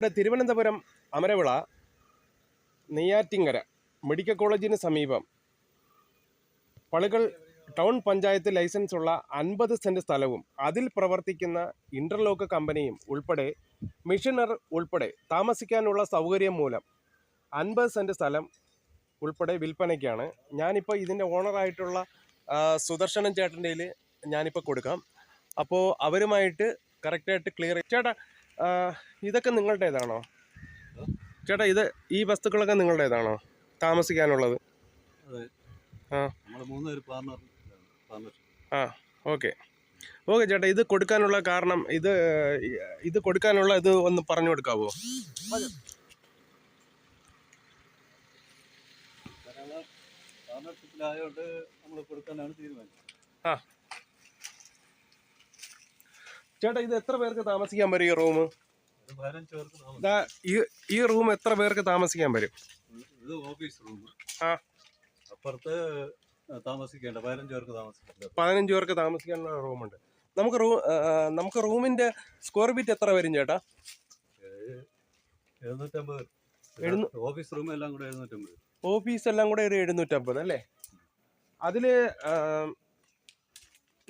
ഇവിടെ തിരുവനന്തപുരം അമരവിള നെയ്യാറ്റിങ്കര മെഡിക്കൽ കോളേജിന് സമീപം പളുകൾ ടൗൺ പഞ്ചായത്ത് ലൈസൻസ് ഉള്ള അൻപത് സെന്റ് സ്ഥലവും അതിൽ പ്രവർത്തിക്കുന്ന ഇന്റർലോക്ക് കമ്പനിയും ഉൾപ്പെടെ മിഷനർ ഉൾപ്പെടെ താമസിക്കാനുള്ള സൗകര്യം മൂലം അൻപത് സെന്റ് സ്ഥലം ഉൾപ്പെടെ വിൽപ്പനയ്ക്കാണ്. ഞാനിപ്പോൾ ഇതിന്റെ ഓണറായിട്ടുള്ള സുദർശനൻ ചേട്ടന്റെ ഞാനിപ്പോൾ കൊടുക്കാം. അപ്പോൾ അവരുമായിട്ട് കറക്റ്റായിട്ട് ക്ലിയർ ചേട്ടാ ഇതൊക്കെ നിങ്ങളുടേതാണോ? ചേട്ടാ ഇത് ഈ വസ്തുക്കളൊക്കെ നിങ്ങളുടേതാണോ? താമസിക്കാനുള്ളത്? ആ. ആ ഓക്കെ. ഓക്കെ ചേട്ടാ ഇത് കൊടുക്കാനുള്ള കാരണം ഇത് ഇത് കൊടുക്കാനുള്ള ഇത് ഒന്ന് പറഞ്ഞു കൊടുക്കാവോ? ആ. ചേട്ടാ ഇത് എത്ര പേർക്ക് താമസിക്കാൻ വരും ഈ റൂം? ഈ റൂം എത്ര പേർക്ക് താമസിക്കാൻ വരും ഇത് ഓഫീസ് റൂം. ആ. അപ്പുറത്ത് താമസിക്കേണ്ട പതിനഞ്ച് പേർക്ക് താമസിക്കേണ്ട. പതിനഞ്ച് പേർക്ക് താമസിക്കാനുള്ള റൂമുണ്ട്. നമുക്ക് റൂം നമുക്ക് റൂമിന്റെ സ്ക്വയർ ഫീറ്റ് എത്ര വരും ചേട്ടാ? എഴുന്നൂറ്റമ്പത് എഴുന്നൂ- ഓഫീസ് റൂം എല്ലാം കൂടെ എഴുന്നൂറ്റമ്പത് ഓഫീസ് എല്ലാം കൂടെ ഒരു എഴുന്നൂറ്റമ്പത് അല്ലേ? അതിൽ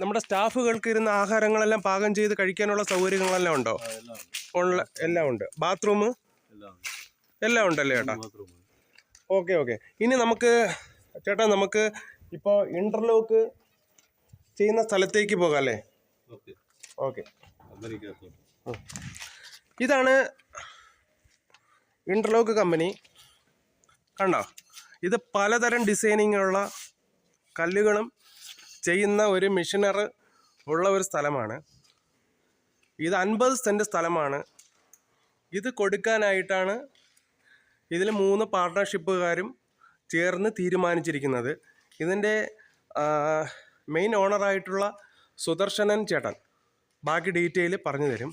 നമ്മുടെ സ്റ്റാഫുകൾക്ക് ഇരുന്ന ആഹാരങ്ങളെല്ലാം പാകം ചെയ്ത് കഴിക്കാനുള്ള സൗകര്യങ്ങളെല്ലാം ഉണ്ടോ? എല്ലാം ഉണ്ട്. ഉള്ള എല്ലാം ഉണ്ട്. ബാത്റൂം എല്ലാം ഉണ്ട്. എല്ലാം ഉണ്ടല്ലേ ചേട്ടാ? Okay okay. ഇനി നമുക്ക് ചേട്ടാ നമുക്ക് ഇപ്പോൾ ഇന്റർലോക്ക് ചെയ്യുന്ന സ്ഥലത്തേക്ക് പോകാം അല്ലേ ഓക്കെ. ഇതാണ് ഇന്റർലോക്ക് കമ്പനി കണ്ടോ? ഇത് പലതരം ഡിസൈനിങ്ങുള്ള കല്ലുകളും ചെയ്യുന്ന ഒരു മിഷനർ ഉള്ള ഒരു സ്ഥലമാണ്. ഇത് അൻപത് സെന്റ് സ്ഥലമാണ്. ഇത് കൊടുക്കാനായിട്ടാണ് ഇതിൽ മൂന്ന് പാർട്ട്ണർഷിപ്പുകാരും ചേർന്ന് തീരുമാനിച്ചിരിക്കുന്നത്. ഇതിന്റെ മെയിൻ ഓണറായിട്ടുള്ള സുദർശനൻ ചേട്ടൻ. ബാക്കി ഡീറ്റെയിൽ പറഞ്ഞു തരും.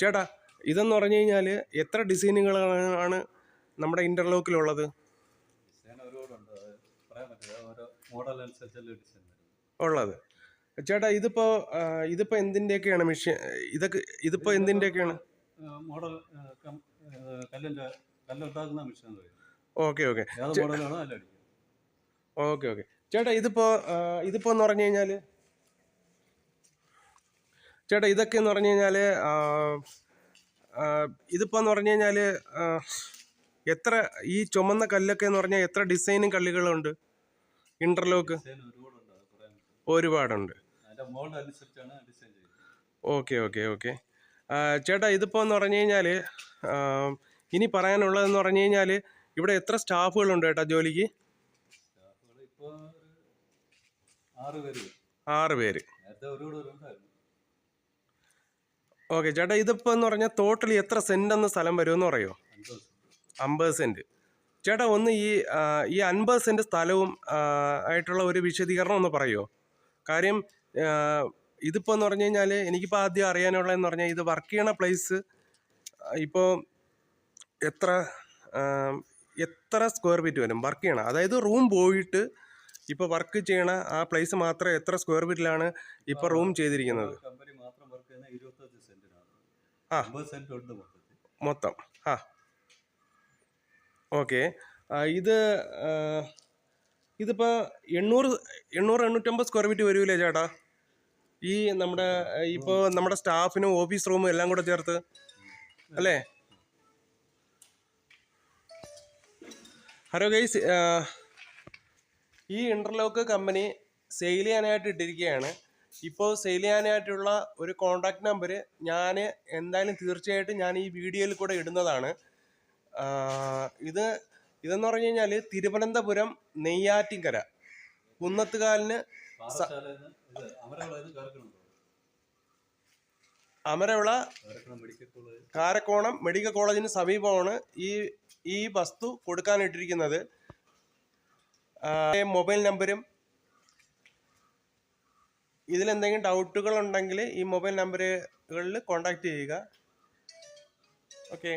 ചേട്ടാ ഇതെന്ന് പറഞ്ഞു കഴിഞ്ഞാൽ എത്ര ഡിസൈനുകളാണ് നമ്മുടെ ഇന്റർലോക്കിലുള്ളത് ഡിസൈൻ ഒരുപാടുണ്ട്. പറയാൻ പറ്റില്ല. ഓരോ മോഡൽ അനുസരിച്ചല്ലേ ഡിസൈൻ വരുന്നത്. ഉള്ളത്. ചേട്ടാ ഇതിപ്പോൾ ഇതിപ്പോൾ എന്തിന്റെയൊക്കെയാണ് മെഷീൻ ഇതൊക്കെ ഇതിപ്പോൾ എന്തിന്റെയൊക്കെയാണ് മോഡൽ കല്ലിന്റെ കല്ലുണ്ടാക്കുന്ന മെഷീൻ പറയും. Okay okay. Okay okay. ചേട്ടാ ഇതിപ്പോൾ ഇതിപ്പോൾ എന്ന് പറഞ്ഞു കഴിഞ്ഞാൽ ചേട്ടാ ഇതൊക്കെ എന്ന് പറഞ്ഞു കഴിഞ്ഞാൽ ഇതിപ്പോൾ എന്ന് പറഞ്ഞു കഴിഞ്ഞാൽ എത്ര ഈ ചുമന്ന കല്ലൊക്കെ എന്ന് പറഞ്ഞാൽ എത്ര ഡിസൈനും കല്ലുകളുണ്ട്? ഇന്റർലോക്ക്. ഡിസൈൻ ഒരുപാടുണ്ട്. Okay okay okay. ചേട്ടാ ഇതിപ്പോൾ എന്ന് പറഞ്ഞു കഴിഞ്ഞാൽ ഇനി പറയാനുള്ളതെന്ന് പറഞ്ഞു കഴിഞ്ഞാൽ ഇവിടെ എത്ര സ്റ്റാഫുകളുണ്ട് ചേട്ടാ ജോലിക്ക്? ആറ് പേര്. ഓക്കെ ചേട്ടാ ഇതിപ്പോൾ എന്ന് പറഞ്ഞാൽ ടോട്ടലി എത്ര സെന്റ് എന്ന സ്ഥലം വരുമെന്ന് പറയുമോ അമ്പത് സെന്റ് ചേട്ടാ ഒന്ന് ഈ ഈ അൻപത് സെന്റ് സ്ഥലവും ആയിട്ടുള്ള ഒരു വിശദീകരണം ഒന്ന് പറയുമോ കാര്യം ഇതിപ്പോൾ എന്ന് പറഞ്ഞു കഴിഞ്ഞാൽ എനിക്കിപ്പോൾ ആദ്യം അറിയാനുള്ളതെന്ന് പറഞ്ഞാൽ ഇത് വർക്ക് ചെയ്യണ പ്ലേസ് ഇപ്പോൾ എത്ര എത്ര സ്ക്വയർ ഫീറ്റ് വരും വർക്ക് ചെയ്യണം? അതായത് റൂം പോയിട്ട് ഇപ്പോൾ വർക്ക് ചെയ്യണ ആ പ്ലേസ് മാത്രം എത്ര സ്ക്വയർ ഫീറ്റിലാണ് ഇപ്പോൾ റൂം ചെയ്തിരിക്കുന്നത്? ആ. മൊത്തം. ആ. ഓക്കെ. ഇത് ഇതിപ്പോൾ എണ്ണൂറ് എണ്ണൂറ് എണ്ണൂറ്റമ്പത് സ്ക്വയർ ഫീറ്റ് വരൂലേ ചേട്ടാ? ഈ നമ്മുടെ ഇപ്പോൾ നമ്മുടെ സ്റ്റാഫിനും ഓഫീസ് റൂമും എല്ലാം കൂടെ ചേർത്ത് അല്ലേ? ഹലോ ഗൈസ് ഈ ഇന്റർലോക്ക് കമ്പനി സെയിൽ ചെയ്യാനായിട്ട് ഇട്ടിരിക്കുകയാണ്. ഇപ്പോൾ സെയിൽ ചെയ്യാനായിട്ടുള്ള ഒരു കോണ്ടാക്ട് നമ്പർ ഞാൻ എന്തായാലും തീർച്ചയായിട്ടും ഞാൻ ഈ വീഡിയോയിൽ കൂടെ ഇടുന്നതാണ്. ഇത് ഇതെന്ന് പറഞ്ഞു കഴിഞ്ഞാൽ തിരുവനന്തപുരം നെയ്യാറ്റിൻകര. കുന്നത്തുകാലിന് അമരവിള കാരക്കണം മെഡിക്കൽ കോളേജിന് സമീപമാണ് ഈ ഈ വസ്തു കൊടുക്കാനിട്ടിരിക്കുന്നത്. മൊബൈൽ നമ്പരും ഇതിലെന്തെങ്കിലും ഡൗട്ടുകൾ ഉണ്ടെങ്കിൽ ഈ മൊബൈൽ നമ്പറുകളിൽ കോൺടാക്റ്റ് ചെയ്യുക. ഓക്കെ.